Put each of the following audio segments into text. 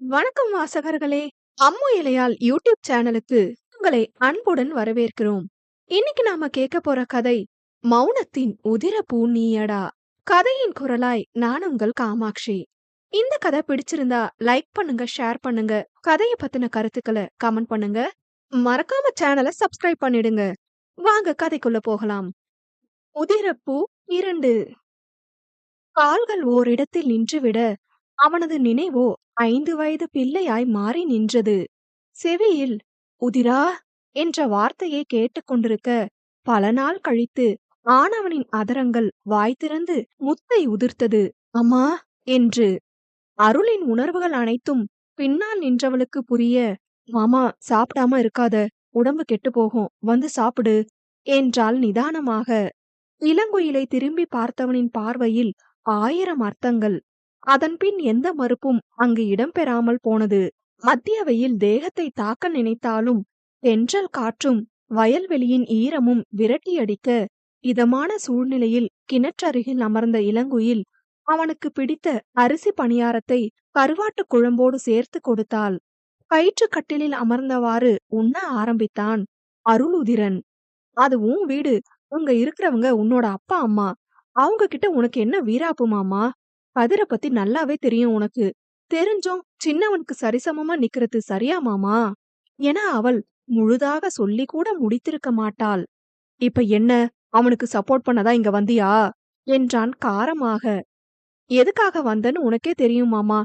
வணக்கம் வாசகர்களே! அம்மு இலையால் யூடியூப் சேனலுக்கு உங்களை அன்புடன் வரவேற்கிறோம். இன்னைக்கு நாம கேட்க போற கதை மௌனத்தின் உதிர நீயடா. கதையின் குரலாய் நான் உங்கள் காமாட்சி. இந்த கதை பிடிச்சிருந்தா லைக் பண்ணுங்க, ஷேர் பண்ணுங்க. கதைய பத்தின கருத்துக்களை கமெண்ட் பண்ணுங்க. மறக்காம சேனலை சப்ஸ்கிரைப் பண்ணிடுங்க. வாங்க கதைக்குள்ள போகலாம். உதிரப்பூ இரண்டு கால்கள் ஓரிடத்தில் நின்றுவிட அவனது நினைவோ ஐந்து வயது பிள்ளையாய் மாறி நின்றது. செவியில் உதிரா என்ற வார்த்தையை கேட்டுக்கொண்டிருக்க பல நாள் கழித்து ஆணவனின் அதரங்கள் வாய் திறந்து முத்தை உதிர்த்தது. அம்மா என்று அருளின் உணர்வுகள் அனைத்தும் பின்னால் நின்றவளுக்கு புரிய மாமா சாப்பிடாம இருக்காத உடம்பு கெட்டு போகும் வந்து சாப்பிடு என்றாள் நிதானமாக. இளங்குயிலை திரும்பி பார்த்தவனின் பார்வையில் ஆயிரம் அர்த்தங்கள். அதன்பின் எந்த மறுப்பும் அங்கு இடம்பெறாமல் போனது. மத்தியவையில் தேகத்தை தாக்க நினைத்தாலும் தென்றல் காற்றும் வயல்வெளியின் ஈரமும் விரட்டியடிக்க இதமான சூழ்நிலையில் கிணற்றருகில் அமர்ந்த இளங்குயில் அவனுக்கு பிடித்த அரிசி பணியாரத்தை கருவாட்டு குழம்போடு சேர்த்து கொடுத்தாள். கயிற்றுக்கட்டிலில் அமர்ந்தவாறு உண்ண ஆரம்பித்தான் அருளுதிரன். அது உன் வீடு அங்க இருக்கிறவங்க உன்னோட அப்பா அம்மா அவங்க கிட்ட உனக்கு என்ன வீராப்புமாமா அதிர பத்தி நல்லாவே தெரியும் உனக்கு. தெரிஞ்சும் சின்னவனுக்கு சரிசமமா நிக்கிறது சரியா மாமா? என அவள் முழுதாக சொல்லி கூட முடித்திருக்க மாட்டாள். இப்ப என்ன? அவனுக்கு சப்போர்ட் பண்ணதா இங்க வந்தியா? என்றான் காரமாக. எதுக்காக வந்தன்னு உனக்கே தெரியும் மாமா.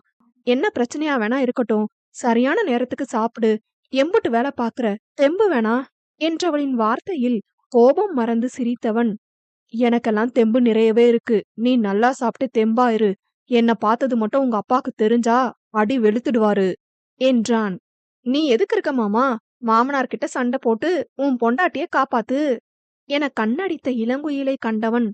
என்ன பிரச்சனையா வேணா இருக்கட்டும். சரியான நேரத்துக்கு சாப்பிடு. எம்புட்டு வேலை பாக்குற. தெம்பு வேணா. என்றவளின் வார்த்தையில் கோபம் மறந்து சிரித்தவன் எனக்கெல்லாம் தெம்பு நிறையவே இருக்கு. நீ நல்லா சாப்பிட்டு தெம்பா இரு. என்ன பார்த்தது மட்டும் உங்க அப்பாக்கு தெரிஞ்சா அடி வெளுத்துடுவாரு என்றான். நீ எதுக்கு இருக்க மாமா? மாமனார் கிட்ட சண்டை போட்டு உன் பொண்டாட்டிய காப்பாத்து. என கண்ணடித்த இளங்குயிலை கண்டவன்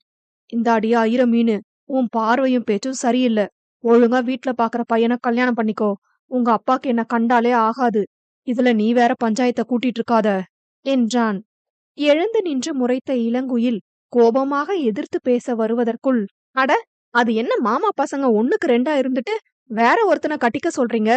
இந்தாடி ஆயிர மீனு. உன் பார்வையும் பேச்சும் சரியில்லை. ஒழுங்கா வீட்ல பாக்குற பையனை கல்யாணம் பண்ணிக்கோ. உங்க அப்பாக்கு என்ன கண்டாலே ஆகாது. இதுல நீ வேற பஞ்சாயத்தை கூட்டிட்டு இருக்காத என்றான். எழுந்து நின்று முறைத்த இளங்குயில் கோபமாக எதிர்த்து பேச வருவதற்குள் அட அது என்ன மாமா பசங்க ஒண்ணுக்கு ரெண்டா இருந்துட்டு வேற ஒருத்தனை கட்டிக்க சொல்றீங்க?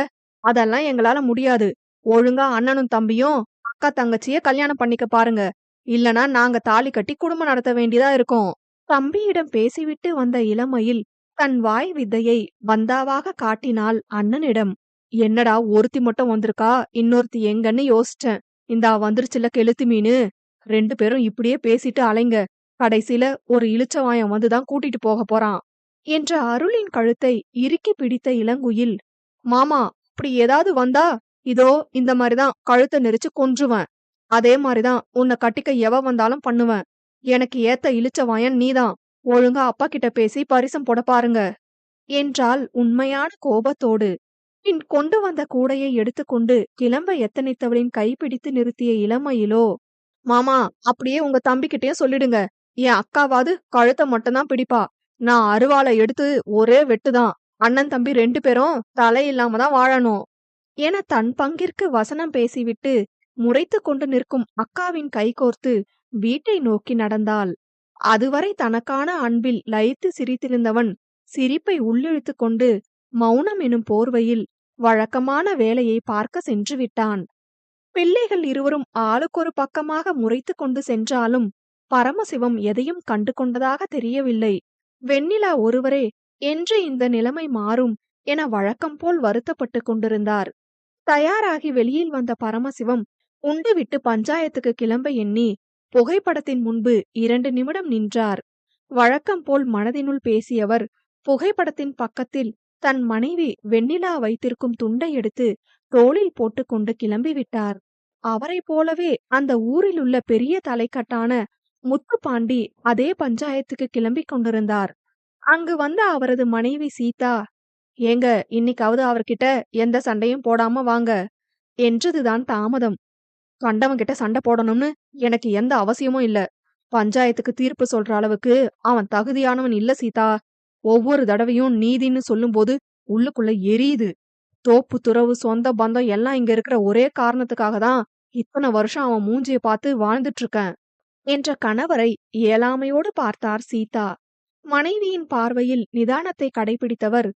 அதெல்லாம் எங்களால முடியாது. ஒழுங்கா அண்ணனும் தம்பியும் அக்கா தங்கச்சிய கல்யாணம் பண்ணிக்க பாருங்க. இல்லனா நாங்க தாலி கட்டி குடும்பம் நடத்த வேண்டியதா இருக்கும். தம்பியிடம் பேசிவிட்டு வந்த இளமையில் தன் வாய் வித்தையை வந்தாவாக காட்டினாள் அண்ணனிடம் என்னடா ஒருத்தி மட்டும் வந்திருக்கா? இன்னொருத்தி எங்கன்னு யோசிச்சேன். இந்தா வந்துருச்சுல கெளுத்து மீனு. ரெண்டு பேரும் இப்படியே பேசிட்டு அலைங்க. கடைசியில ஒரு இளிச்சவாயம் வந்துதான் கூட்டிட்டு போக போறான் என்ற அருளின் கழுத்தை இறுக்கி பிடித்த இளங்குயில் மாமா அப்படி ஏதாவது வந்தா இதோ இந்த மாதிரிதான் கழுத்தை நெரிச்சு கொன்றுவேன். அதே மாதிரிதான் உன்னை கட்டிக்க எவ வந்தாலும் பண்ணுவேன். எனக்கு ஏத்த இளிச்சவாயன் நீதான். ஒழுங்கா அப்பா கிட்ட பேசி பரிசம் போட பாருங்க என்றால் உண்மையான கோபத்தோடு பின் கொண்டு வந்த கூடையை எடுத்துக்கொண்டு கிளம்ப எத்தனைத்தவளின் கைப்பிடித்து நிறுத்திய இளமையிலோ மாமா அப்படியே உங்க தம்பிக்கிட்டயும் சொல்லிடுங்க. என் அக்காவாது கழுத்தை மட்டும்தான் பிடிப்பா. நான் அருவாளை எடுத்து ஒரே வெட்டுதான். அண்ணன் தம்பி ரெண்டு பேரும் தலை இல்லாம தான் வாழணும். என தன் பங்கிற்கு வசனம் பேசிவிட்டு முறைத்து கொண்டு நிற்கும் அக்காவின் கைகோர்த்து வீட்டை நோக்கி நடந்தாள். அதுவரை தனக்கான அன்பில் லயித்து சிரித்திருந்தவன் சிரிப்பை உள்ளிழுத்து கொண்டு மௌனம் எனும் போர்வையில் வழக்கமான வேலையை பார்க்க சென்று விட்டான். பிள்ளைகள் இருவரும் ஆளுக்கொரு பக்கமாக முறைத்து கொண்டு சென்றாலும் பரமசிவம் எதையும் கண்டு கொண்டதாக தெரியவில்லை. வெண்ணிலா ஒருவரே என்று இந்த நிலைமை மாறும் என வழக்கம் போல் வருத்தப்பட்டு கொண்டிருந்தார். தயாராகி வெளியில் வந்த பரமசிவம் உண்டுவிட்டு பஞ்சாயத்துக்கு கிளம்ப எண்ணி புகைப்படத்தின் முன்பு இரண்டு நிமிடம் நின்றார் வழக்கம் போல் மனதினுள் பேசியவர் புகைப்படத்தின் பக்கத்தில் தன் மனைவி வெண்ணிலா வைத்திருக்கும் துண்டை எடுத்து தோளில் போட்டுக்கொண்டு கிளம்பிவிட்டார். அவரை போலவே அந்த ஊரில் உள்ள பெரிய தலைக்கட்டான முத்துப்பாண்டி அதே பஞ்சாயத்துக்கு கிளம்பி கொண்டிருந்தார். அங்கு வந்த அவரது மனைவி சீதா ஏங்க இன்னைக்காவது அவர்கிட்ட எந்த சண்டையும் போடாம வாங்க என்றதுதான் தாமதம். கண்டவங்கிட்ட சண்டை போடணும்னு எனக்கு எந்த அவசியமும் இல்ல. பஞ்சாயத்துக்கு தீர்ப்பு சொல்ற அளவுக்கு அவன் தகுதியானவன் இல்ல சீதா. ஒவ்வொரு தடவையும் நீதின்னு சொல்லும்போது உள்ளுக்குள்ள எரியுது. தோப்பு துறவு சொந்த பந்தம் எல்லாம் இங்க இருக்கிற ஒரே காரணத்துக்காக தான் இத்தனை வருஷம் அவன் மூஞ்சிய பார்த்து வாழ்ந்துட்டு இருக்கேன். என்ற கணவரை இயலாமையோடு பார்த்தார் சீதா. மனைவியின் பார்வையில் நிதானத்தை கடைபிடித்தவர்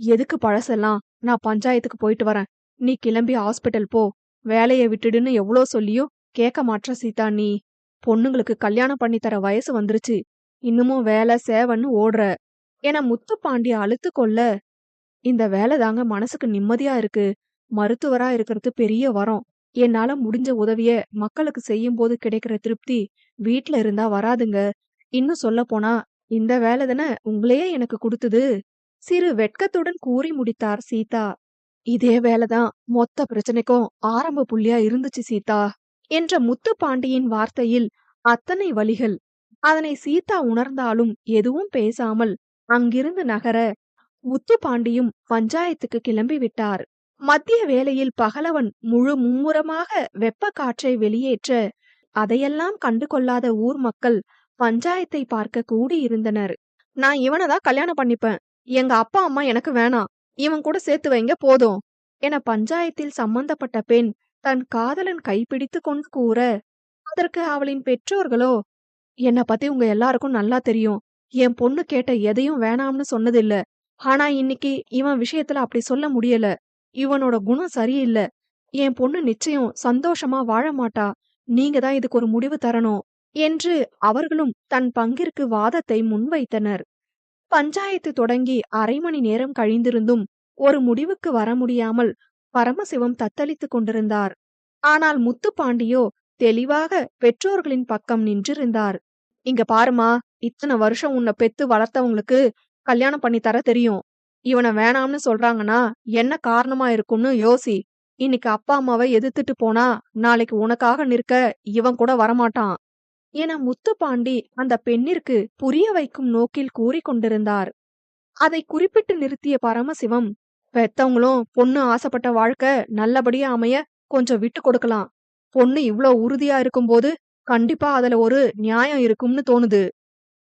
எதுக்கு பழசெல்லாம்? நான் பஞ்சாயத்துக்கு போயிட்டு வரேன். நீ கிளம்பி ஹாஸ்பிட்டல் போ. வேலையை விட்டுடுன்னு எவ்வளோ சொல்லியும் கேட்க மாட்ற சீதா நீ. பொண்ணுங்களுக்கு கல்யாணம் பண்ணி தர வயசு வந்துருச்சு. இன்னமும் வேலை சேவன்னு ஓடுற. என முத்துப்பாண்டி அழுத்து கொள்ள இந்த வேலை தாங்க மனசுக்கு நிம்மதியா இருக்கு. மருத்துவரா இருக்கிறது பெரிய வரம். என்னால முடிஞ்ச உதவிய மக்களுக்கு செய்யும் போது கிடைக்கிற திருப்தி வீட்ல இருந்தா வராதுங்க. இன்னும் சொல்ல போனா இந்த வேலை தானே உங்களையே எனக்கு கொடுத்தது. சிறு வெட்கத்துடன் கூறி முடித்தார் சீதா. இதே வேலைதான் மொத்த பிரச்சனைக்கும் ஆரம்ப புள்ளியா இருந்துச்சு சீதா என்ற முத்து பாண்டியின் வார்த்தையில் அத்தனை வழிகள். அதனை சீதா உணர்ந்தாலும் எதுவும் பேசாமல் அங்கிருந்து நகர முத்து பாண்டியும் பஞ்சாயத்துக்கு கிளம்பி விட்டார். மத்திய வேளையில் பகலவன் முழு மும்முரமாக வெப்ப காற்றை வெளியேற்ற அதையெல்லாம் கண்டு கொள்ளாத ஊர் மக்கள் பஞ்சாயத்தை பார்க்க கூடியிருந்தனர் நான் இவனை தான் கல்யாணம் பண்ணிப்பேன். எங்க அப்பா அம்மா எனக்கு வேணாம். இவன் கூட சேர்த்து வைங்க போதும். என பஞ்சாயத்தில் சம்பந்தப்பட்ட பெண் தன் காதலன் கைப்பிடித்து கொண்டு கூற அதற்கு அவளின் பெற்றோர்களோ? என்ன பத்தி உங்க எல்லாருக்கும் நல்லா தெரியும். என் பொண்ணு கேட்ட எதையும் வேணாம்னு சொன்னதில்ல. ஆனா இன்னைக்கு இவன் விஷயத்துல அப்படி சொல்ல முடியல. இவனோட குணம் சரியில்லை. என் பொண்ணு நிச்சயம் சந்தோஷமா வாழ மாட்டா. நீங்க தான் இதுக்கு ஒரு முடிவு தரணும் என்று அவர்களும் தன் பங்கிற்கு வாதத்தை முன்வைத்தனர். பஞ்சாயத்து தொடங்கி அரை மணி நேரம் கழிந்திருந்தும் ஒரு முடிவுக்கு வர முடியாமல் பரமசிவம் தத்தளித்துக் கொண்டிருந்தார். ஆனால் முத்துப்பாண்டியோ தெளிவாக பெற்றோர்களின் பக்கம் நின்றிருந்தார். இங்க பாருமா இத்தனை வருஷம் உன்னை பெத்து வளர்த்தவங்களுக்கு கல்யாணம் பண்ணி தர தெரியும். இவனை வேணாம்னு சொல்றாங்கன்னா என்ன காரணமா இருக்கும்னு யோசி. இன்னைக்கு அப்பா அம்மாவை எதிர்த்துட்டு போனா நாளைக்கு உனக்காக நிற்க இவன் கூட வரமாட்டான் என முத்துப்பாண்டி அந்த பெண்ணிற்கு புரிய வைக்கும் நோக்கில் கூறிக்கொண்டிருந்தார் அதை குறிப்பிட்டு நிறுத்திய பரமசிவம் பெத்தவங்களும் பொண்ணு ஆசைப்பட்ட வாழ்க்கை நல்லபடியா அமைய கொஞ்சம் விட்டு கொடுக்கலாம். பொண்ணு இவ்ளோ உறுதியா இருக்கும்போது கண்டிப்பா அதுல ஒரு நியாயம் இருக்கும்னு தோணுது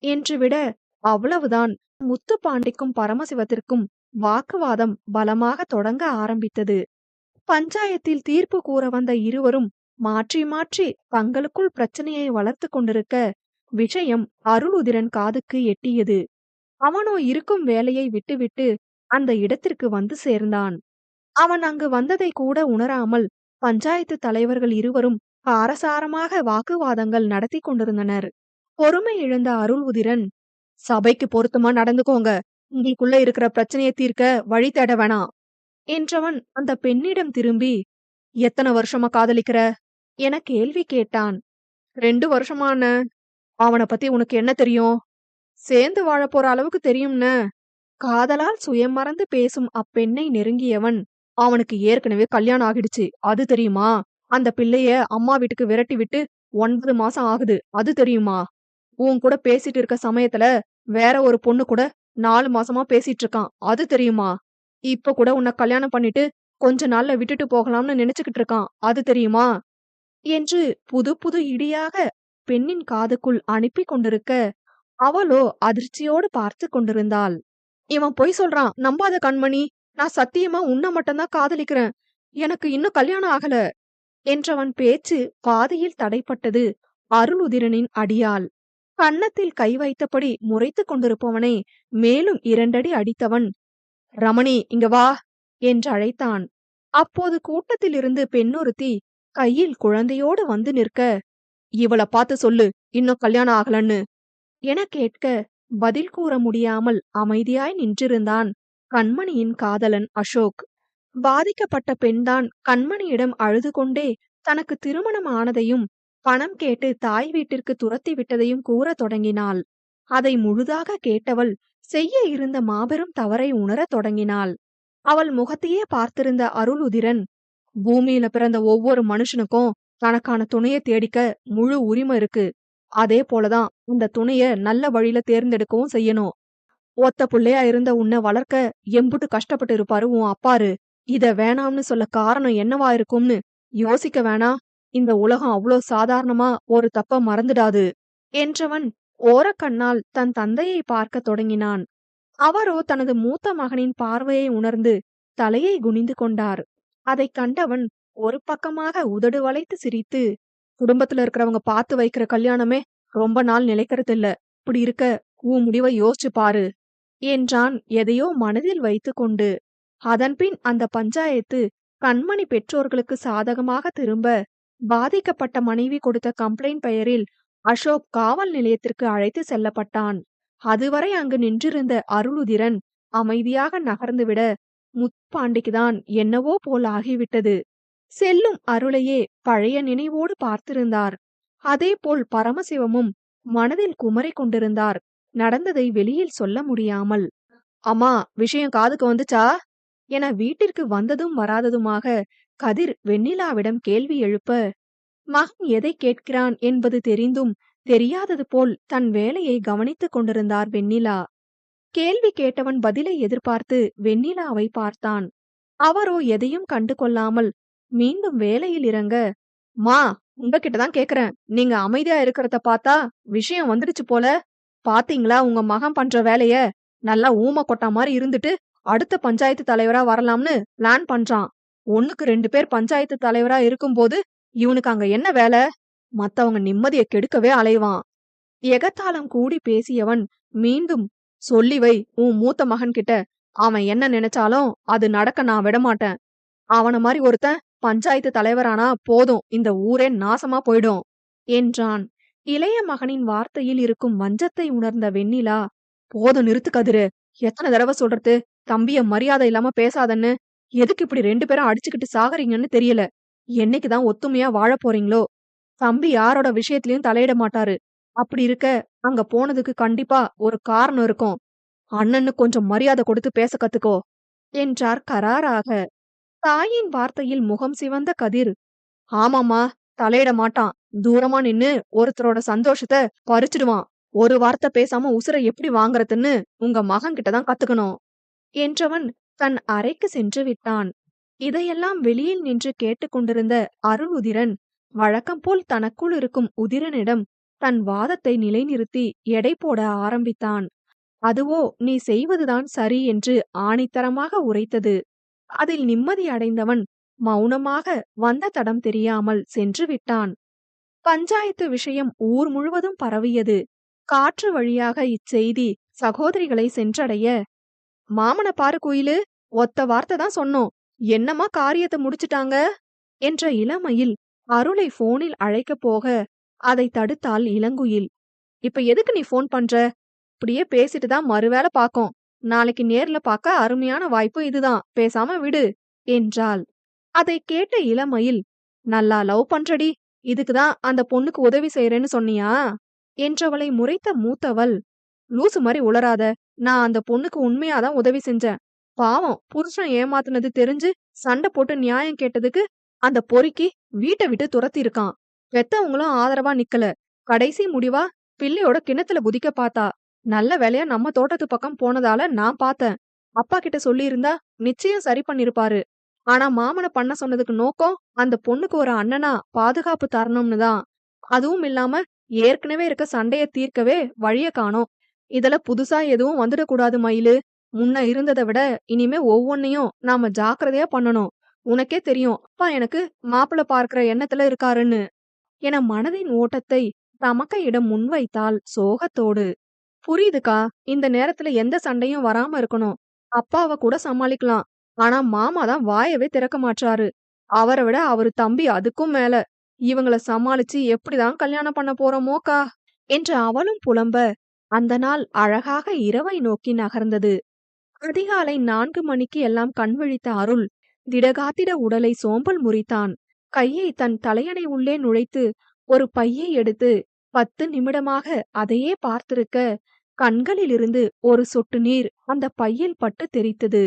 என்று விட அவ்வளவுதான் முத்துப்பாண்டிக்கும் பரமசிவத்திற்கும் வாக்குவாதம் பலமாக தொடங்க ஆரம்பித்தது. பஞ்சாயத்தில் தீர்ப்பு கூற வந்த இருவரும் மாற்றி மாற்றி தங்களுக்குள் பிரச்சனையை வளர்த்து கொண்டிருக்க விஷயம் அருளுதிரன் காதுக்கு எட்டியது. அவனோ இருக்கும் வேலையை விட்டுவிட்டு அந்த இடத்திற்கு வந்து சேர்ந்தான். அவன் அங்கு வந்ததை கூட உணராமல் பஞ்சாயத்து தலைவர்கள் இருவரும் காரசாரமாக வாக்குவாதங்கள் நடத்தி கொண்டிருந்தனர். பொறுமை இழந்த அருள் உதிரன் சபைக்கு பொருத்தமா நடந்துக்கோங்க. உங்களுக்குள்ள இருக்கிற பிரச்சனையை தீர்க்க வழி தேட வேணாம். என்றவன் அந்த பெண்ணிடம் திரும்பி எத்தனை வருஷமா காதலிக்கிற? என கேள்வி கேட்டான். ரெண்டு வருஷமான அவனை பத்தி உனக்கு என்ன தெரியும்? சேர்ந்து வாழ போற அளவுக்கு தெரியும்னு. காதலால் சுயம் மறந்து பேசும் அப்பெண்ணை நெருங்கியவன் அவனுக்கு ஏற்கனவே கல்யாணம் ஆகிடுச்சு. அது தெரியுமா? அந்த பிள்ளைய அம்மா வீட்டுக்கு விரட்டி விட்டு ஒன்பது மாசம் ஆகுது. அது தெரியுமா? உன் கூட பேசிட்டு இருக்க சமயத்துல வேற ஒரு பொண்ணு கூட நாலு மாசமா பேசிட்டு இருக்கான். அது தெரியுமா? இப்ப கூட உன்னை கல்யாணம் பண்ணிட்டு கொஞ்ச நாள்ல விட்டுட்டு போகலாம்னு நினைச்சுக்கிட்டு இருக்கான். அது தெரியுமா? என்று புது புது இடியாக பெண்ணின் காதுக்குள் அனுப்பி கொண்டிருக்க அவளோ அதிர்ச்சியோடு பார்த்து கொண்டிருந்தாள். இவன் பொய் சொல்றான். நம்பாத கண்மணி நான் சத்தியமா உன்னை மட்டும்தான் காதலிக்கிறேன். எனக்கு இன்னும் கல்யாணம் ஆகல என்றவன் பேச்சு பாதையில் தடைப்பட்டது அருளுதிரனின் அடியால் கன்னத்தில் கை வைத்தபடி முறைத்துக் கொண்டிருப்பவனை மேலும் இரண்டடி அடித்தவன் ரமணி இங்க வா என்று அழைத்தான். அப்போது கூட்டத்திலிருந்து பெண்ணொருத்தி கையில் குழந்தையோடு வந்து நிற்க இவளை பார்த்து சொல்லு இன்னும் கல்யாணம் ஆகலன்னு என கேட்க பதில் கூற முடியாமல் அமைதியாய் நின்றிருந்தான் கண்மணியின் காதலன் அசோக். பாதிக்கப்பட்ட பெண்தான் கண்மணியிடம் அழுது கொண்டே தனக்கு திருமணம் ஆனதையும் பணம் கேட்டு தாய் வீட்டிற்கு துரத்தி விட்டதையும் கூறத் தொடங்கினாள். அதை முழுதாக கேட்டவள் செய்ய இருந்த மாபெரும் தவறை உணரத் தொடங்கினாள். அவள் முகத்தையே பார்த்திருந்த அருளுதிரன் பூமியில பிறந்த ஒவ்வொரு மனுஷனுக்கும் தனக்கான துணையை தேடிக்க முழு உரிமை இருக்கு. அதே போலதான் அந்த துணைய நல்ல வழியில தேர்ந்தெடுக்கவும் செய்யணும். ஒத்த புள்ளையா இருந்த உன்னை வளர்க்க எம்புட்டு கஷ்டப்பட்டு இருப்பாரு உன் அப்பாரு. இத வேணாம்னு சொல்ல காரணம் என்னவா இருக்கும்னு யோசிக்க வேணா இந்த உலகம் அவ்வளோ சாதாரணமா ஒரு தப்ப மறந்துடாது. என்றவன் ஓரக்கண்ணால் தன் தந்தையை பார்க்க தொடங்கினான். அவரோ தனது மூத்த மகனின் பார்வையை உணர்ந்து தலையை குனிந்து கொண்டார். அதைக் கண்டவன் ஒரு பக்கமாக உதடு வளைத்து சிரித்து குடும்பத்துல இருக்கிறவங்க பார்த்து வைக்கிற கல்யாணமே ரொம்ப நாள் நிலைக்கிறது இல்ல இப்படி இருக்க உன் முடிவை யோசிச்சு பாரு என்றான் எதையோ மனதில் வைத்துக்கொண்டு. அதன்பின் அந்த பஞ்சாயத்து கண்மணி பெற்றோர்களுக்கு சாதகமாக திரும்ப பாதிக்கப்பட்ட மனைவி கொடுத்த கம்ப்ளைண்ட் பெயரில் அசோக் காவல் நிலையத்திற்கு அழைத்து செல்லப்பட்டான். அதுவரை அங்கு நின்றிருந்த அருளுதிரன் அமைதியாக நகர்ந்துவிட முத்பாண்டிக்குதான் என்னவோ போல் ஆகிவிட்டது. செல்லும் அருளையே பழைய நினைவோடு பார்த்திருந்தார். அதேபோல் பரமசிவமும் மனதில் குமரிக் கொண்டிருந்தார். நடந்ததை வெளியில் சொல்ல முடியாமல் அம்மா விஷயம் காதுக்கு வந்துச்சா என வீட்டிற்கு வந்ததும் வராததுமாக கதிர் வெண்ணிலாவிடம் கேள்வி எழுப்ப மகன் எதை கேட்கிறான் என்பது தெரிந்தும் தெரியாதது போல் தன் வேலையை கவனித்துக் கொண்டிருந்தார் வெண்ணிலா. கேள்வி கேட்டவன் பதிலை எதிர்பார்த்து வெண்ணிலாவை பார்த்தான். அவரோ எதையும் கண்டு கொள்ளாமல் மீண்டும் வேலையில் இறங்க. மா உங்ககிட்ட தான் கேக்குறேன். நீங்க அமைதியா இருக்கிறத பார்த்தா விஷயம் வந்துடுச்சு போல. பாத்தீங்களா உங்க மகன் பண்ற வேலைய? நல்லா ஊம கொட்டா மாதிரி இருந்துட்டு அடுத்த பஞ்சாயத்து தலைவரா வரலாம்னு பிளான் பண்றான். ஒண்ணுக்கு ரெண்டு பேர் பஞ்சாயத்து தலைவரா இருக்கும்போது இவனுக்கு அங்க என்ன வேலை? மத்தவங்க நிம்மதியை கெடுக்கவே அலைவான். எகத்தாளம் கூடி பேசியவன் மீண்டும் சொல்லி வை உன் மூத்த மகன் கிட்ட அவன் என்ன நினைச்சாலும் அது நடக்க நான் விடமாட்டேன். அவன மாதிரி ஒருத்தன் பஞ்சாயத்து தலைவரானா போதும் இந்த ஊரே நாசமா போயிடும் என்றான். இளைய மகனின் வார்த்தையில் இருக்கும் வஞ்சத்தை உணர்ந்த வெண்ணிலா போதும் நிறுத்து கதிரு. எத்தனை தடவை சொல்றது? தம்பிய மரியாதை இல்லாம பேசாதன்னு. எதுக்கு இப்படி ரெண்டு பேரும் அடிச்சுக்கிட்டு சாகறீங்கன்னு தெரியல. என்னைக்குதான் ஒத்துமையா வாழ போறீங்களோ? தம்பி யாரோட விஷயத்திலயும் தலையிட மாட்டாரு. அப்படி இருக்க அங்க போனதுக்கு கண்டிப்பா ஒரு காரணம் இருக்கும். அண்ணன்னு கொஞ்சம் மரியாதை கொடுத்து பேச கத்துக்கோ என்றார் கராராக. தாயின் வார்த்தையில் முகம் சிவந்த கதிர். ஆமாமா தலையிட மாட்டான். தூரமா நின்னு ஒருத்தரோட சந்தோஷத்தை பறிச்சிடுவான். ஒரு வார்த்தை பேசாம உசுரை எப்படி வாங்குறதுன்னு உங்க மகன் கிட்டதான் கத்துக்கணும் என்றவன் தன் அறைக்கு சென்று விட்டான். இதையெல்லாம் வெளியில் நின்று கேட்டுக்கொண்டிருந்த அருள் உதிரன் வழக்கம் போல் தனக்குள் இருக்கும் உதிரனிடம் தன் வாதத்தை நிலைநிறுத்தி எடை போட ஆரம்பித்தான். அதுவோ நீ செய்வதுதான் சரி என்று ஆணித்தரமாக உரைத்தது. அதில் நிம்மதி அடைந்தவன் மௌனமாக வந்த தடம் தெரியாமல் சென்று விட்டான். பஞ்சாயத்து விஷயம் ஊர் முழுவதும் பரவியது. காற்று வழியாக இச்செய்தி சகோதரிகளை சென்றடைய மாமன பாரு குயிலு ஒத்த வார்த்தை தான் சொன்னோம். என்னமா காரியத்தை முடிச்சிட்டாங்க? என்ற இளமையில் அருளை போனில் அழைக்கப் போக அதை தடுத்தாள் இளங்குயில். இப்ப எதுக்கு நீ ஃபோன் பண்ற? இப்படியே பேசிட்டு தான் மறுவேளை பாக்கோம். நாளைக்கு நேர்ல பார்க்க அருமையான வாய்ப்பு இதுதான். பேசாம விடு என்றாள். அதை கேட்ட இளமையில் நல்லா லவ் பண்றடி. இதுக்குதான் அந்த பொண்ணுக்கு உதவி செய்யறேன்னு சொன்னியா? என்றவளை முறைத்த மூத்தவள் லூசு மாதிரி உளராத நான் அந்த பொண்ணுக்கு உண்மையாதான் உதவி செஞ்சேன். பாவம். புருஷன் ஏமாத்துனது தெரிஞ்சு சண்டை போட்டு நியாயம் கேட்டதுக்கு அந்த பொறுக்கி வீட்டை விட்டு துரத்தி இருக்கான் பெத்தவங்களும் ஆதரவா நிக்கல. கடைசி முடிவா பிள்ளையோட கிணத்துல குதிக்க பார்த்தா நல்ல வேலையா நம்ம தோட்டத்து பக்கம் போனதால நான் பார்த்தேன். அப்பா கிட்ட சொல்லியிருந்தா நிச்சயம் சரி பண்ணிருப்பாரு. ஆனா மாமனை பண்ண சொன்னதுக்கு நோக்கம் அந்த பொண்ணுக்கு ஒரு அண்ணனா பாதுகாப்பு தரணும்னு தான். அதுவும் இல்லாம ஏற்கனவே இருக்க சண்டைய தீர்க்கவே வழிய காணோம். இதுல புதுசா எதுவும் வந்துடக்கூடாது மயிலு. முன்ன இருந்ததை விட இனிமே ஒவ்வொன்னையும் நாம ஜாக்கிரதையா பண்ணணும். உனக்கே தெரியும் அப்பா எனக்கு மாப்பிள்ள பார்க்கிற எண்ணத்துல இருக்காருன்னு. என மனதின் ஓட்டத்தை தமக்கையிடம் முன்வைத்தாள் சோகத்தோடு. புரியுதுக்கா இந்த நேரத்துல எந்த சண்டையும் வராம இருக்கணும். அப்பாவை கூட சமாளிக்கலாம். ஆனா மாமா தான் வாயவே திறக்க மாட்டாரு அவரை விட அவரு தம்பி அதுக்கும் மேல. இவங்கள சமாளிச்சு எப்படிதான் கல்யாணம் பண்ண போறோமோக்கா? என்று அவளும் புலம்ப அந்த நாள் அழகாக இரவை நோக்கி நகர்ந்தது. அதிகாலை நான்கு மணிக்கு எல்லாம் கண் விழித்த அருள் திடகாத்திட உடலை சோம்பல் முறித்தான். கையை தன் தலையணை உள்ளே நுழைத்து ஒரு பையை எடுத்து பத்து நிமிடமாக அதையே பார்த்திருக்க கண்களிலிருந்து ஒரு சொட்டு நீர் அந்த பையில் பட்டு தெரித்தது.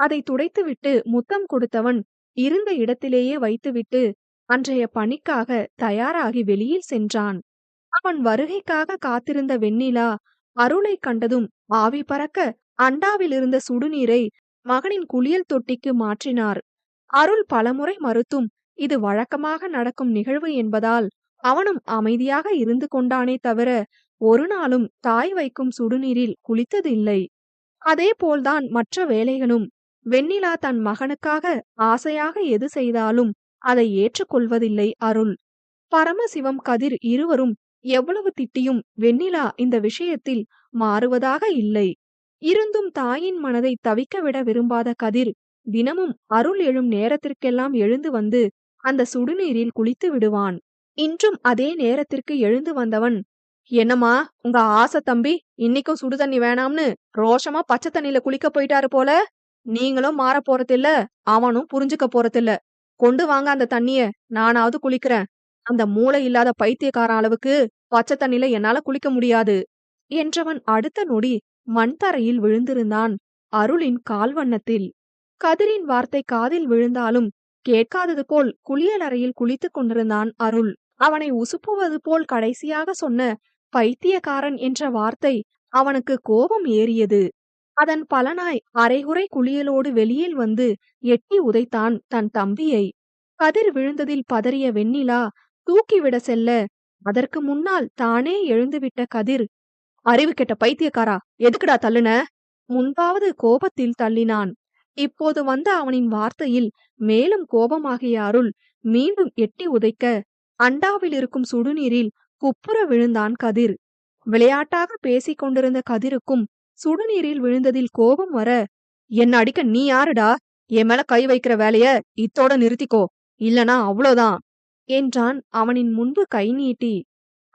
அதை துடைத்துவிட்டு முத்தம் கொடுத்தவன் இருந்த இடத்திலேயே வைத்துவிட்டு அன்றைய பணிக்காக தயாராகி வெளியில் சென்றான். அவன் வருகைக்காக காத்திருந்த வெண்ணிலா அருளை கண்டதும் ஆவி பறக்க அண்டாவில் இருந்த சுடுநீரை மகனின் குளியல் தொட்டிக்கு மாற்றினார். அருள் பலமுறை மறுத்தும் இது வழக்கமாக நடக்கும் நிகழ்வு என்பதால் அவனும் அமைதியாக இருந்து கொண்டானே தவிர ஒரு நாளும் தாய் வைக்கும் சுடுநீரில் குளித்ததில்லை. அதே போல்தான் மற்ற வேலைகளும். வெண்ணிலா தன் மகனுக்காக ஆசையாக எது செய்தாலும் அதை ஏற்றுக்கொள்வதில்லை அருள். பரமசிவம் கதிர் இருவரும் எவ்வளவு திட்டியும் வெண்ணிலா இந்த விஷயத்தில் மாறுவதாக இல்லை. இருந்தும் தாயின் மனதை தவிக்க விட விரும்பாத கதிர் தினமும் அருள் எழும் நேரத்திற்கெல்லாம் எழுந்து வந்து அந்த சுடுநீரில் குளித்து விடுவான். இன்றும் அதே நேரத்திற்கு எழுந்து வந்தவன் என்னம்மா உங்க ஆசை தம்பி இன்னைக்கும் சுடு தண்ணி வேணாம்னு ரோஷமா பச்சை தண்ணியில குளிக்க போயிட்டாரு போல? நீங்களும் மாற போறதில்ல அவனும் புரிஞ்சுக்க போறதில்ல. கொண்டு வாங்க அந்த தண்ணிய நானாவது குளிக்கிறேன். அந்த மூளை இல்லாத பைத்தியக்காரன் அளவுக்கு பச்சை தண்ணில என்னால குளிக்க முடியாது என்றவன் அடுத்த நொடி மண் தரையில் விழுந்திருந்தான். அருளின் கால்வண்ணத்தில். கதிரின் வார்த்தை காதில் விழுந்தாலும் கேட்காதது போல் குளியலறையில் குளித்துக் கொண்டிருந்தான் அருள். அவனை உசுப்புவது போல் கடைசியாக சொன்ன பைத்தியக்காரன் என்ற வார்த்தை அவனுக்கு கோபம் ஏறியது. அதன் பலனாய் அரைகுறை குளியலோடு வெளியில் வந்து எட்டி உதைத்தான் தன் தம்பியை. கதிர் விழுந்ததில் பதறிய வெண்ணிலா தூக்கிவிட செல்ல. அதற்கு முன்னால் தானே எழுந்துவிட்ட கதிர் அறிவு கெட்ட பைத்தியக்காரா? எதுக்குடா தள்ளுன? முன்பாவது கோபத்தில் தள்ளினான். இப்போது வந்த அவனின் வார்த்தையில் மேலும் கோபமாகிய அருள் மீண்டும் எட்டி உதைக்க அண்டாவில் இருக்கும் சுடுநீரில் குப்புற விழுந்தான் கதிர். விளையாட்டாக பேசிக் கொண்டிருந்த கதிருக்கும் சுடுநீரில் விழுந்ததில் கோபம் வர என்ன அடிக்க நீ யாருடா? என் மேல கை வைக்கிற வேலைய இத்தோட நிறுத்திக்கோ. இல்லனா அவ்வளோதான் என்றான் அவனின் முன்பு கை நீட்டி.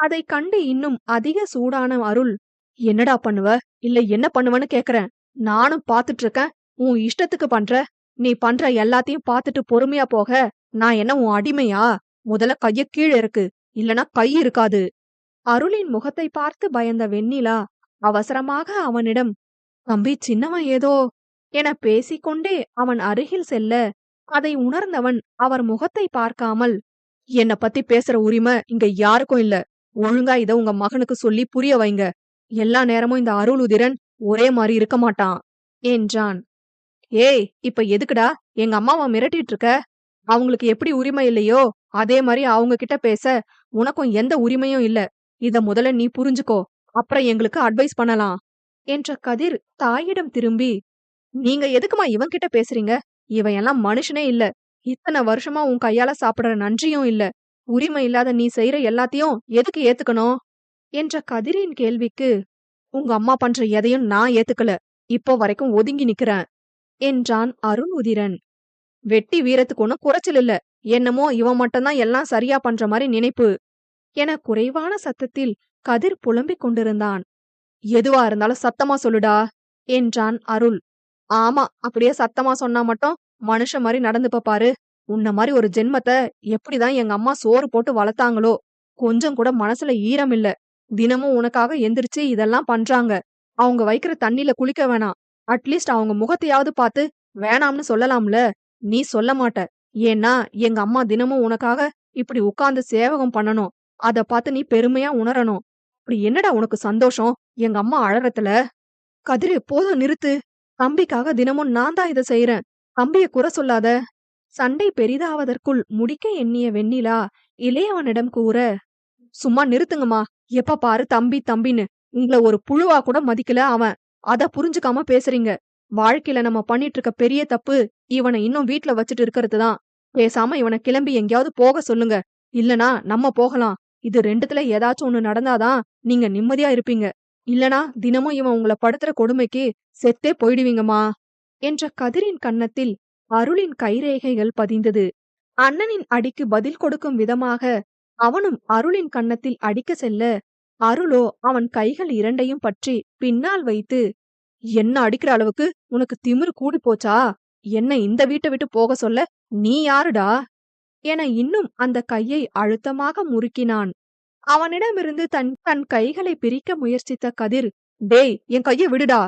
அதைக் கண்டு இன்னும் அதிக சூடான அருள் என்னடா பண்ணுவ? இல்ல என்ன பண்ணுவன்னு கேக்குறேன். நானும் பாத்துட்டு இருக்கேன் உன் இஷ்டத்துக்கு பண்ற. நீ பண்ற எல்லாத்தையும் பாத்துட்டு பொறுமையா போக. நான் என்ன உன் அடிமையா? முதல்ல கைய கீழே இருக்கு இல்லனா கை இருக்காது. அருளின் முகத்தை பார்த்து பயந்த வெண்ணிலா அவசரமாக அவனிடம் தம்பி சின்னவன் ஏதோ? என பேசிக்கொண்டே அவன் அருகில் செல்ல அதை உணர்ந்தவன் அவர் முகத்தை பார்க்காமல் என்ன பத்தி பேசுற உரிமை இங்க யாருக்கும் இல்ல. ஒழுங்கா இத உங்க மகனுக்கு சொல்லி புரிய வைங்க. எல்லா நேரமும் இந்த அருள் உதிரன் ஒரே மாதிரி இருக்க மாட்டான் என்றான். ஏய் இப்ப எதுக்குடா? எங்க அம்மாவை மிரட்டிட்டு இருக்க? அவங்களுக்கு எப்படி உரிமை இல்லையோ அதே மாதிரி அவங்க கிட்ட பேச உனக்கும் எந்த உரிமையும் இல்ல. இத முதல்ல நீ புரிஞ்சுக்கோ. அப்புறம் எங்களுக்கு அட்வைஸ் பண்ணலாம் என்ற கதிர் தாயிடம் திரும்பி. நீங்க எதுக்குமா இவன் கிட்ட பேசுறீங்க? இவன் எல்லாம் மனுஷனே இல்ல. இத்தனை வருஷமா உன் கையால சாப்பிடுற நன்றியும் இல்ல. உரிமை இல்லாத நீ செய்யற எல்லாத்தையும் எதுக்கு ஏத்துக்கணும்? என்ற கதிரின் கேள்விக்கு உங்க அம்மா பண்ற எதையும் நான் ஏத்துக்கல. இப்போ வரைக்கும் ஒதுங்கி நிக்கிறேன் என்றான் அருண் உதிரன் வெட்டி வீரத்துக்கு ஒன்னும் குறைச்சல் இல்ல. என்னமோ இவன் மட்டும்தான் எல்லாம் சரியா பண்ற மாதிரி நினைப்பு என குறைவான சத்தத்தில் கதிர் புலம்பிக் கொண்டிருந்தான். எதுவா இருந்தாலும் சத்தமா சொல்லுடா என்றான் அருள். ஆமா அப்படியே சத்தமா சொன்னா மட்டும் மனுஷ மாதிரி நடந்துப்ப பாரு. உன்ன மாதிரி ஒரு ஜென்மத்தை எப்படிதான் எங்க அம்மா சோறு போட்டு வளர்த்தாங்களோ கொஞ்சம் கூட மனசுல ஈரம் இல்ல. தினமும் உனக்காக எந்திரிச்சு இதெல்லாம் பண்றாங்க. அவங்க வைக்கிற தண்ணில குளிக்க வேணாம். அட்லீஸ்ட் அவங்க முகத்தையாவது பார்த்து வேணாம்னு சொல்லலாம்ல. நீ சொல்ல மாட்ட. ஏன்னா எங்க அம்மா தினமும் உனக்காக இப்படி உட்கார்ந்து சேவகம் பண்ணணும். அத பார்த்து நீ பெருமையா உணரணும். அப்படி என்னடா உனக்கு சந்தோஷம்? எங்க அம்மா அழறத்துல கதிரு போதும் நிறுத்து. தம்பிக்காக தினமும் நான் தான் இதை செய்யறேன் தம்பிய குறை சொல்லாத. சண்டை பெரிதாவதற்குள் முடிக்க எண்ணிய வெண்ணிலா இளையவனிடம் கூற சும்மா நிறுத்துங்கம்மா. எப்ப பாரு தம்பி தம்பின்னு. உங்களை ஒரு புழுவா கூட மதிக்கல அவன். அத புரிஞ்சுக்காம பேசுறீங்க. வாழ்க்கையில நம்ம பண்ணிட்டு இருக்க பெரிய தப்பு இவனை இன்னும் வீட்டுல வச்சுட்டு இருக்கிறது தான். பேசாம இவனை கிளம்பி எங்கேயாவது போக சொல்லுங்க. இல்லனா நம்ம போகலாம். இது ரெண்டுத்துல ஏதாச்சும் ஒண்ணு நடந்தாதான் நீங்க நிம்மதியா இருப்பீங்க. இல்லனா தினமும் இவன் உங்களை படுத்துற கொடுமைக்கு செத்தே போயிடுவீங்கம்மா. என்ற கதிரின் கன்னத்தில் அருளின் கைரேகைகள் பதிந்தது. அண்ணனின் அடிக்கு பதில் கொடுக்கும் விதமாக அவனும் அருளின் கன்னத்தில் அடிக்க செல்ல அருளோ அவன் கைகள் இரண்டையும் பற்றி பின்னால் வைத்து என்ன அடிக்கிற அளவுக்கு? உனக்கு திமிரு கூடி போச்சா? என்ன இந்த வீட்டை விட்டு போக சொல்ல? நீ யாருடா? என இன்னும் அந்த கையை அழுத்தமாக முறுக்கினான். அவனிடமிருந்து தன் தன் கைகளை பிரிக்க முயற்சித்த கதிர் டேய் என் கையை விடுடா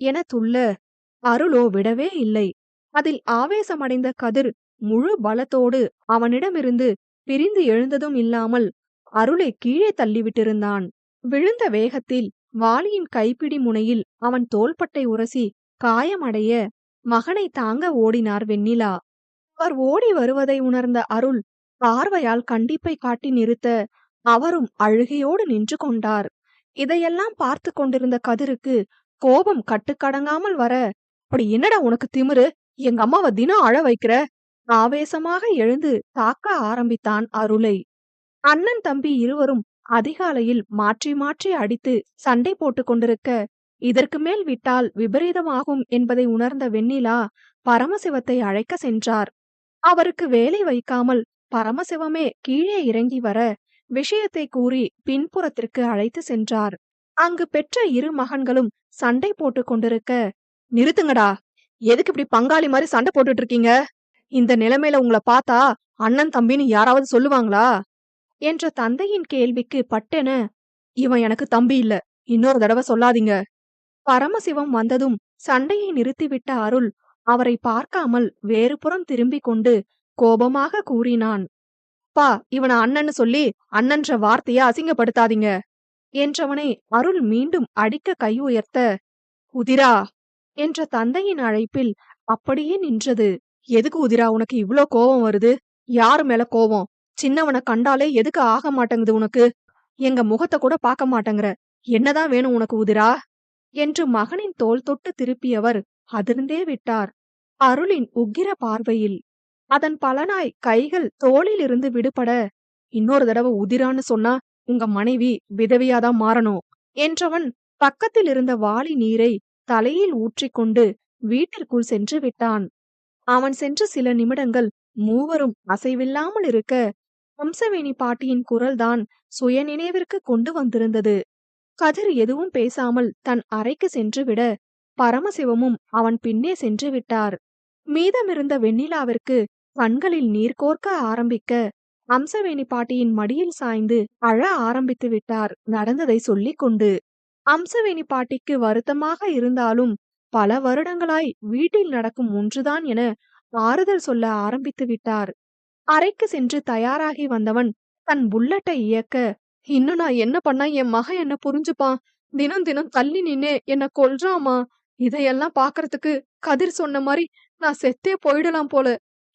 என துள்ள அருளோ விடவே இல்லை. அதில் ஆவேசமடைந்த கதிர் முழு பலத்தோடு அவனிடமிருந்து பிரிந்து எழுந்ததும் இல்லாமல் அருளை கீழே தள்ளிவிட்டிருந்தான். விழுந்த வேகத்தில் வாளியின் கைப்பிடி முனையில் அவன் தோள்பட்டை உரசி காயமடைய மகனை தாங்க ஓடினார் வெண்ணிலா. அவர் ஓடி வருவதை உணர்ந்த அருள் பார்வையால் கண்டிப்பை காட்டி நிறுத்த அவரும் அழுகையோடு நின்று கொண்டார். இதையெல்லாம் பார்த்து கொண்டிருந்த கதிருக்கு கோபம் கட்டுக்கடங்காமல் வர அப்படி என்னடா உனக்கு திமிரு? எங்க அம்மாவை தினம் அழ வைக்கிற ஆவேசமாக எழுந்து தாக்க ஆரம்பித்தான் அருளை. அண்ணன் தம்பி இருவரும் அதிகாலையில் மாற்றி மாற்றி அடித்து சண்டை போட்டுக் கொண்டிருக்க இதற்கு மேல் விட்டால் விபரீதமாகும் என்பதை உணர்ந்த வெண்ணிலா பரமசிவத்தை அழைக்க சென்றார். அவருக்கு வேலை வைக்காமல் பரமசிவமே கீழே இறங்கி வர விஷயத்தை கூறி பின்புறத்திற்கு அழைத்து சென்றார். அங்கு பெற்ற இரு மகன்களும் சண்டை போட்டுக் கொண்டிருக்க நிறுத்துங்கடா! எதுக்கு இப்படி பங்காளி மாதிரி சண்டை போட்டுட்டு இருக்கீங்க இந்த நிலைமையில உங்களை பார்த்தா அண்ணன் தம்பின்னு யாராவது சொல்லுவாங்களா? என்ற தந்தையின் கேள்விக்கு பட்டென இவன் எனக்கு தம்பி இல்ல இன்னொரு தடவை சொல்லாதீங்க. பரமசிவம் வந்ததும் சண்டையை நிறுத்திவிட்ட அருள் அவரை பார்க்காமல் வேறுபுறம் திரும்பிக் கொண்டு கோபமாக கூறினான். பா இவனை அண்ணன்னு சொல்லி அண்ணன்ற வார்த்தையை அசிங்கப்படுத்தாதீங்க என்றவனை அருள் மீண்டும் அடிக்க கை உயர்த்த உதிரா என்ற தந்தையின் அழைப்பில் அப்படியே நின்றது. எதுக்கு உதிரா உனக்கு இவ்ளோ கோபம் வருது? யாரு மேல கோபம்? சின்னவனை கண்டாலே எதுக்கு ஆக மாட்டேங்குது உனக்கு? எங்க முகத்தை கூட பார்க்க மாட்டேங்கிற. என்னதான் வேணும் உனக்கு உதிரா? என்று மகனின் தோல் தொட்டு திருப்பியவர் அதிர்ந்தே விட்டார். அருளின் உக்கிர பார்வையில் அதன் பலனாய் கைகள் தோளிலிருந்து விடுபட இன்னொரு தடவை உதிரான்னு சொன்னா உங்க மனைவி விதவியாதான் மாறணும் என்றவன் பக்கத்தில் இருந்த வாளி நீரை தலையில் ஊற்றிக்கொண்டு வீட்டிற்குள் சென்று விட்டான். அவன் சென்ற சில நிமிடங்கள் மூவரும் அசைவில்லாமல் இருக்க வம்சவேணி பாட்டியின் குரல்தான் சுயநினைவிற்கு கொண்டு வந்திருந்தது. கதிர் எதுவும் பேசாமல் தன் அறைக்கு சென்று விட பரமசிவமும் அவன் பின்னே சென்று விட்டார். மீதமிருந்த வெண்ணிலாவிற்கு கண்களில் நீர் கோர்க்க ஆரம்பிக்க அம்சவேணி பாட்டியின் மடியில் சாய்ந்து அழ ஆரம்பித்து விட்டார். நடந்ததை சொல்லிக் கொண்டு அம்சவேணி பாட்டிக்கு வருத்தமாக இருந்தாலும் பல வருடங்களாய் வீட்டில் நடக்கும் ஒன்றுதான் என ஆறுதல் சொல்ல ஆரம்பித்து விட்டார். அறைக்கு சென்று தயாராகி வந்தவன் தன் புல்லட்டை இயக்க இன்னும் நான் என்ன பண்ணா என் மகன் என்ன புரிஞ்சுப்பான்? தினம் தினம் தள்ளி நின்னே என்ன கொல்றாமா? இதையெல்லாம் பாக்குறதுக்கு கதிர் சொன்ன மாதிரி நான் செத்தே போயிடலாம் போல.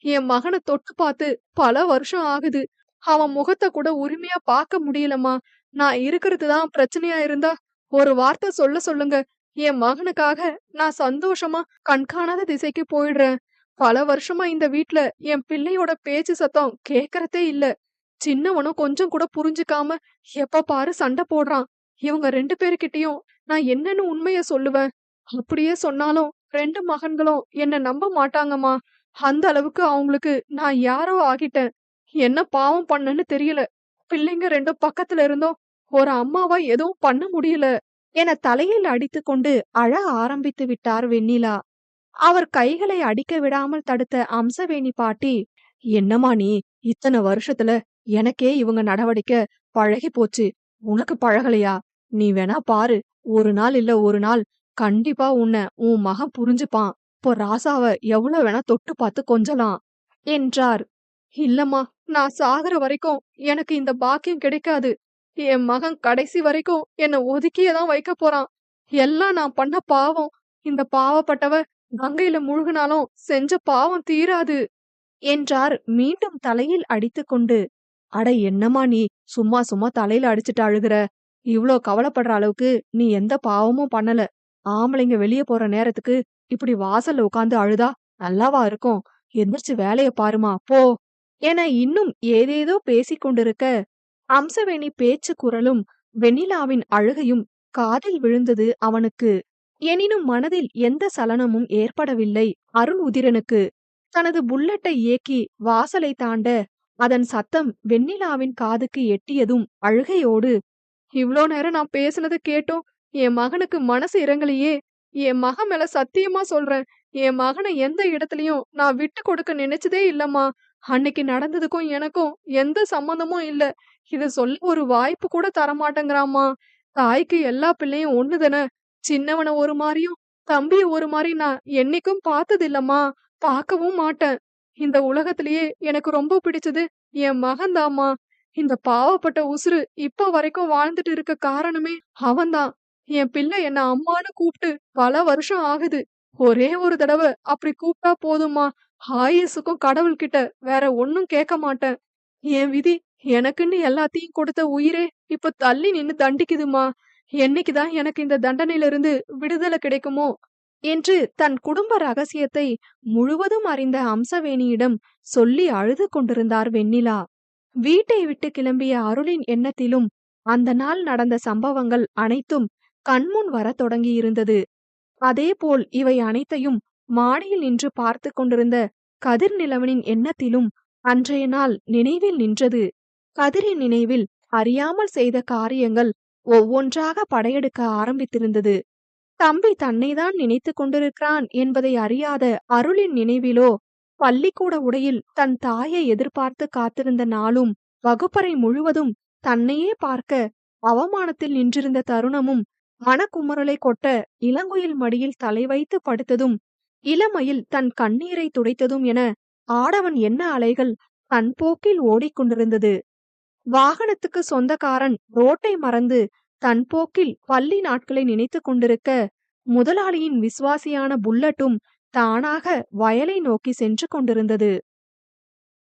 என் மகனை தொட்டு பார்த்து பல வருஷம் ஆகுது. அவன் முகத்தை கூட உரிமையா பார்க்க முடியலம்மா. நான் இருக்கிறது தான் பிரச்சனையா இருந்தா ஒரு வார்த்தை சொல்ல சொல்லுங்க. என் மகனுக்காக நான் சந்தோஷமா கண்காணாத திசைக்கு போயிடுறேன். பல வருஷமா இந்த வீட்ல என் பிள்ளையோட பேச்சு சத்தம் கேக்குறதே இல்ல. சின்னவனும் கொஞ்சம் கூட புரிஞ்சுக்காம எப்ப பாரு சண்டை போடுறான். இவங்க ரெண்டு பேருக்கிட்டயும் நான் என்னன்னு உண்மைய சொல்லுவேன். அப்படியே சொன்னாலும் ரெண்டு மகன்களும் என்ன நம்ப மாட்டாங்கம்மா. அந்த அளவுக்கு அவங்களுக்கு நான் யாரோ ஆகிட்டேன். என்ன பாவம் பண்ணன்னு தெரியல. பிள்ளைங்க ரெண்டும் பக்கத்துல இருந்தோம். ஒரு அம்மாவா எதுவும் பண்ண முடியல என தலையில் அடித்துக்கொண்டு அழ ஆரம்பித்து விட்டார் வெண்ணிலா. அவர் கைகளை அடிக்க விடாமல் தடுத்த அம்சவேணி பாட்டி என்னம்மா நீ இத்தனை வருஷத்துல எனக்கே இவங்க நடவடிக்கை பழகி போச்சு. உனக்கு பழகலையா? நீ வேணா பாரு. ஒரு நாள் இல்ல ஒரு நாள். கண்டிப்பா உன்னை உன் மகன் புரிஞ்சுப்பான். இப்போ ராசாவ எவ்வளவு வேணா தொட்டு பார்த்து கொஞ்சலாம் என்றார். இல்லம்மா நான் சாகுற வரைக்கும் எனக்கு இந்த பாக்கியம் கிடைக்காது. என் மகன் கடைசி வரைக்கும் என்னை ஒதுக்கியே தான் வைக்க போறான். எல்லாம் நான் பண்ண பாவம். இந்த பாவப்பட்டவ கங்கையில முழுகினாலும் செஞ்ச பாவம் தீராது என்றார் மீண்டும் தலையில் அடித்துக்கொண்டு. அட என்னம்மா நீ சும்மா சும்மா தலையில அடிச்சுட்டு அழுகிற. இவ்ளோ கவலைப்படுற அளவுக்கு நீ எந்த பாவமும் பண்ணல. ஆம்பளைங்க வெளியே போற நேரத்துக்கு இப்படி வாசல்ல உட்கார்ந்து அழுதா நல்லாவா இருக்கும். எந்திரிச்சு வேலைய பாருமா போ. என இன்னும் ஏதேதோ பேசிக் கொண்டிருக்க அம்சவேணி பேச்சு குரலும் வெண்ணிலாவின் அழுகையும் காதில் விழுந்தது அவனுக்கு. எனினும் மனதில் எந்த சலனமும் ஏற்படவில்லை. அருள் உதிரனுக்கு தனது புல்லட்டை இயக்கி வாசலை தாண்ட அதன் சத்தம் வெண்ணிலாவின் காதுக்கு எட்டியதும் அழுகையோடு இவ்ளோ நேரம் நான் பேசுனது கேட்டோம். என் மகனுக்கு மனசு இறங்கலையே. என் மகன் மேல சத்தியமா சொல்றேன். என் மகனை எந்த இடத்துலயும் நான் விட்டு கொடுக்க நினைச்சதே இல்லம்மா. அன்னைக்கு நடந்ததுக்கும் எனக்கும் எந்த சம்பந்தமும் இல்ல. இத சொல்ல ஒரு வாய்ப்பு கூட தரமாட்டேங்கிறாம்மா. தாய்க்கு எல்லா பிள்ளையும் ஒண்ணுதானே சின்னவனை ஒரு மாதிரியும் தம்பிய ஒரு மாதிரி நான் என்னைக்கும் பார்த்தது இல்லம்மா பார்க்கவும் மாட்டேன். இந்த உலகத்திலேயே எனக்கு ரொம்ப பிடிச்சது என் மகன்தாம்மா இந்த பாவப்பட்ட உசுறு இப்ப வரைக்கும் வாழ்ந்துட்டு இருக்க காரணமே அவன்தான் என் பிள்ளை என்ன அம்மான்னு கூப்பிட்டு பல வருஷம் ஆகுது. ஒரே ஒரு தடவை அப்படி கூப்பிட்டா போதும்மா. ஆயுசுக்கும் கடவுள்கிட்ட வேற ஒன்னும் கேட்க மாட்டேன். என் விதி எனக்குன்னு எல்லாத்தையும் கொடுத்த உயிரே இப்ப தள்ளி நின்னு தண்டிக்குதுமா? என்னைக்குதான் எனக்கு இந்த தண்டனையிலிருந்து விடுதலை கிடைக்குமோ? என்று தன் குடும்ப ரகசியத்தை முழுவதும் அறிந்த அம்சவேணியிடம் சொல்லி அழுது கொண்டிருந்தார் வெண்ணிலா. வீட்டை விட்டு கிளம்பிய அருளின் எண்ணத்திலும் அந்த நாள் நடந்த சம்பவங்கள் அனைத்தும் கண்முன் வரத் தொடங்கியிருந்தது. அதேபோல் இவை அனைத்தையும் மாடியில் நின்று பார்த்து கொண்டிருந்த கதிர் நிலவனின் எண்ணத்திலும் அன்றைய நாள் நினைவில் நின்றது. கதிரின் நினைவில் அறியாமல் செய்த காரியங்கள் ஒவ்வொன்றாக படையெடுக்க ஆரம்பித்திருந்தது. தம்பி தன்னைதான் நினைத்து கொண்டிருக்கிறான் என்பதை அறியாத அருளின் நினைவிலோ பள்ளிக்கூட உடையில் தன் தாயை எதிர்பார்த்து காத்திருந்த நாளும் வகுப்பறை முழுவதும் தன்னையே பார்க்க அவமானத்தில் நின்றிருந்த தருணமும் மனக்குமுறலை கொட்ட இளங்குயில் மடியில் தலை வைத்து படுத்ததும் இளமையில் தன் கண்ணீரை துடைத்ததும் என ஆடவன் என்ன அலைகள் தன் போக்கில் ஓடிக்கொண்டிருந்தது. வாகனத்துக்கு சொந்தக்காரன் ரோட்டை மறந்து தன் போக்கில் பள்ளி நாட்களை நினைத்து கொண்டிருக்க முதலாளியின் விசுவாசியான புல்லட்டும் தானாக வயலை நோக்கி சென்று கொண்டிருந்தது.